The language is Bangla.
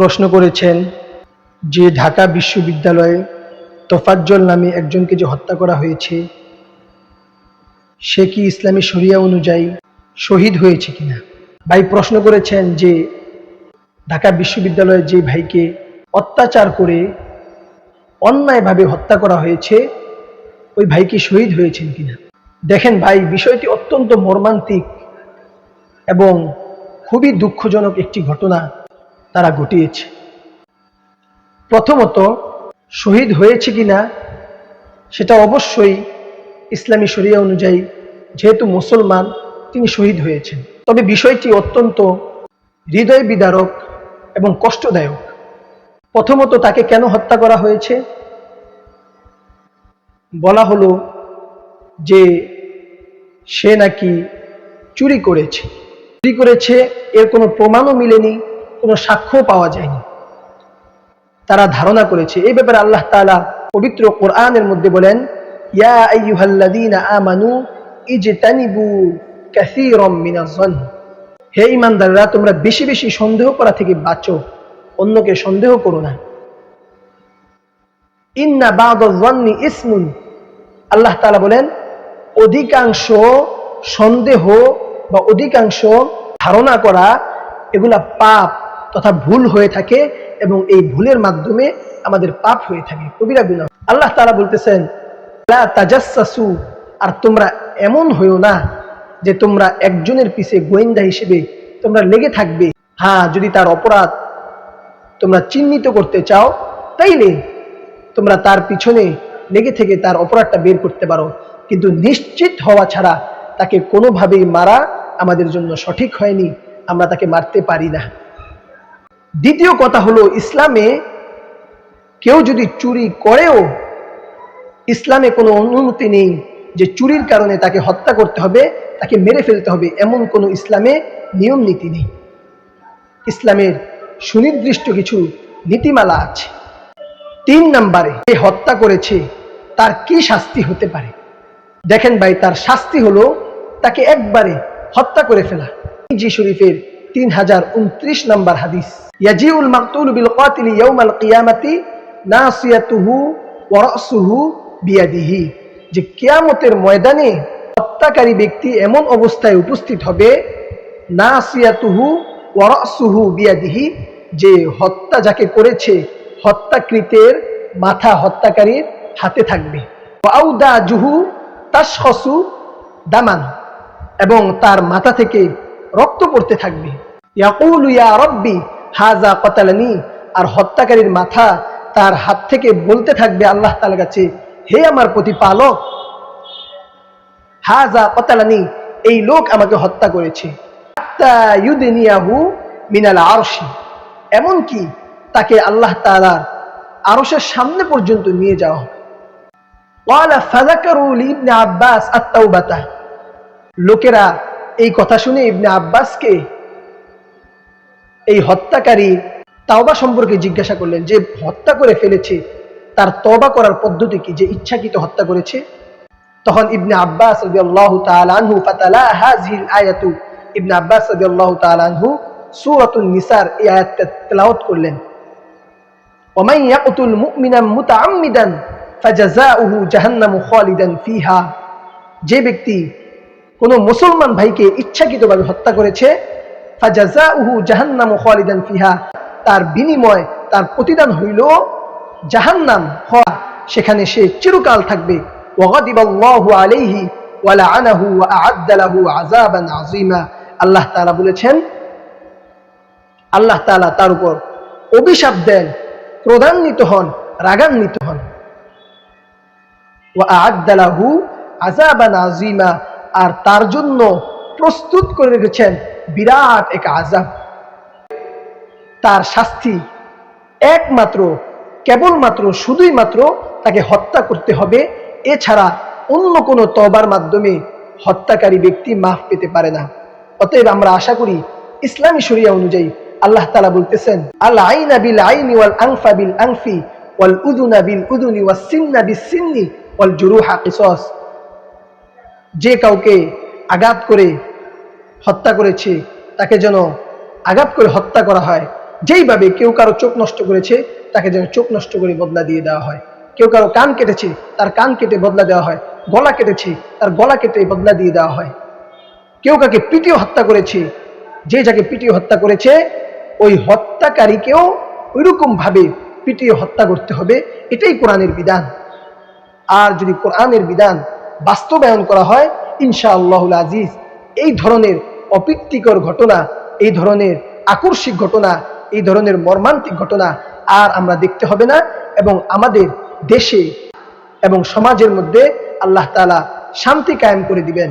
প্রশ্ন করেছেন যে ঢাকা বিশ্ববিদ্যালয়ে তোফাজ্জল নামে একজনকে যে হত্যা করা হয়েছে, সে কি ইসলামী শরিয়া অনুযায়ী শহীদ হয়েছে কিনা? ভাই প্রশ্ন করেছেন যে ঢাকা বিশ্ববিদ্যালয়ে যে ভাইকে অত্যাচার করে অন্যায়ভাবে হত্যা করা হয়েছে, ওই ভাই কি শহীদ হয়েছেন কিনা? দেখেন ভাই, বিষয়টি অত্যন্ত মর্মান্তিক এবং খুবই দুঃখজনক একটি ঘটনা। তারা ঘটিয়েছে প্রথমত, শহীদ হয়েছে কিনা, সেটা অবশ্যই ইসলামী শরিয়া অনুযায়ী, যেহেতু মুসলমান, তিনি শহীদ হয়েছেন। তবে বিষয়টি অত্যন্ত হৃদয় বিদারক এবং কষ্টদায়ক। প্রথমত, তাকে কেন হত্যা করা হয়েছে? বলা হলো যে, সে নাকি চুরি করেছে। চুরি করেছে, এর কোনো প্রমাণও মিলেনি। কোনো সাক্ষ্য পাওয়া যায়নি। তারা ধারণা করেছে, এই ব্যাপারে আল্লাহ তাআলা পবিত্র কোরআনের মধ্যে বলেন হে ঈমানদাররা, তোমরা বেশি বেশি সন্দেহ করা থেকে বাঁচো, অন্যকে সন্দেহ করো না। ইন্না বাদায-যন্নি ইসমুন। আল্লাহ তাআলা বলেন, অধিকাংশ সন্দেহ বা অধিকাংশ ধারণা করা, এগুলা পাপ তথা ভুল হয়ে থাকে এবং এই ভুলের মাধ্যমে আমাদের পাপ হয়ে থাকে। কবিরা গুনাহ আল্লাহ তাআলা বলতেছেন, লা তাজাসসু আর তোমরা এমন হইও না যে তোমরা একজনের পিছে গোয়েন্দা হিসেবে তোমরা লেগে থাকবে। হ্যাঁ যদি তার অপরাধ তোমরা চিহ্নিত করতে চাও, তাইলে তোমরা তার পিছনে লেগে থেকে তার অপরাধটা বের করতে পারো। কিন্তু নিশ্চিত হওয়া ছাড়া তাকে কোনোভাবেই মারা আমাদের জন্য সঠিক হয়নি। আমরা তাকে মারতে পারি না। দ্বিতীয় কথা হলো, ইসলামে কেউ যদি চুরি করেও ইসলামে কোনো অনুমতি নেই যে চুরির কারণে তাকে হত্যা করতে হবে, তাকে মেরে ফেলতে হবে, এমন কোনো ইসলামে নিয়ম নীতি নেই। ইসলামের সুনির্দিষ্ট কিছু নীতিমালা আছে। তিন নম্বরে, যে হত্যা করেছে, তার কি শাস্তি হতে পারে? দেখেন ভাই, তার শাস্তি হলো তাকে একবারে হত্যা করে ফেলা। জি শরীফের তিন হাজার উনত্রিশ নম্বর হাদিস। ইয়াজিউল মাকতুল বিল কাতিল ইয়াউমাল কিয়ামাতি নাসিয়াতুহু ওয়া রাসুহু বিয়াদিহি। যে কিয়ামতের ময়দানে হত্যাকারী ব্যক্তি এমন অবস্থায় উপস্থিত হবে, নাসিয়াতুহু ওয়া রাসুহু বিয়াদিহি, যে হত্যা যাকে করেছে, হত্যাকৃতের মাথা হত্যাকারীর হাতে থাকবে। আউদা জুহু তাসখসু দামান, এবং তার মাথা থেকে রক্ত পড়তে থাকবে। রব্বি হাজা কতালানি, আর হত্যাকারীর মাথা তার হাত থেকে বলতে থাকবে আল্লাহ তাআলার কাছে, হে আমার প্রতিপালক হাজা কতালানি, এই লোক আমাকে হত্যা করেছে। ইউদিনিয়াহু মিনাল আরশি, এমনকি তাকে আল্লাহ তাআলার আরশের সামনে পর্যন্ত নিয়ে যাওয়া হবে। আব্বাস আত-তাওবাতা, লোকেরা এই কথা শুনে ইবনে আব্বাসকে এই হত্যাকারী তাওবা সম্পর্কে জিজ্ঞাসা করলেন যে হত্যা করে ফেলেছে, তার তবা করার পদ্ধতি কি, যে ইচ্ছাকৃত হত্যা করেছে? তখন ইবনে আব্বাস আনহু আয়াতু। ইবনে আব্বাস আনহু নিসার এই আয়াতটা করলেন। যে ব্যক্তি কোন মুসলমান ভাইকে ইচ্ছাকৃতভাবে হত্যা করেছে জাহান্নাম খালিদান ফিহা, তার বিনিময়, তার প্রতিদান হইল জাহান্নাম হওয়া। সেখানে সে চিরকাল থাকবে। আলাইহি ওয়া লাআনাহু ওয়া আ'আদ্দা লাহু আযাবান আযীমা। আল্লাহ তাআলা বলেছেন, আল্লাহ তাআলা তার উপর অভিশাপ দেন, ক্রোধান্বিত হন, রাগান্বিত হন। ওয়া আ'আদ্দা লাহু আযাবান আযীমা। আর তার জন্য প্রস্তুত করে রেখেছেন বিরাট এক আজাব তার শাস্তি একমাত্র, কেবলমাত্র শুধুই মাত্র তাকে হত্যা করতে হবে। এছাড়া অন্য কোনো তবার মাধ্যমে হত্যাকারী ব্যক্তি মাফ পেতে পারে না। অতএব আমরা আশা করি ইসলামী শরিয়া অনুযায়ী আল্লাহ তালা বলতেছেন, আল আইনা বিল আইনি ওয়াল আংফা বিল আংফি ওয়াল উদুনা বিল উদুনি ওয়াল ওয়াল জুরুহা কিসস। যে কাউকে আঘাত করে হত্যা করেছে, তাকে যেন আঘাত করে হত্যা করা হয়। যেইভাবে কেউ কারও চোখ নষ্ট করেছে, তাকে যেন চোখ নষ্ট করে বদলা দিয়ে দেওয়া হয়। কেউ কারও কান কেটেছে, তার কান কেটে বদলা দেওয়া হয়। গলা কেটেছে, তার গলা কেটে বদলা দিয়ে দেওয়া হয়। কেউ কাকে পিটিয়ে হত্যা করেছে, যে যাকে পিটিয়ে হত্যা করেছে, ওই হত্যাকারীকেও ওইরকম ভাবে পিটিয়ে হত্যা করতে হবে। এটাই কোরআনের বিধান। আর যদি কোরআনের বিধান বাস্তবায়ন করা হয় ইনশা আল্লাহুল আজিজ। এই ধরনের অপ্রীতিকর ঘটনা, এই ধরনের আকর্ষিক ঘটনা, এই ধরনের মর্মান্তিক ঘটনা আর আমরা দেখতে হবে না এবং আমাদের দেশে এবং সমাজের মধ্যে আল্লাহ তালা শান্তি কায়েম করে দিবেন।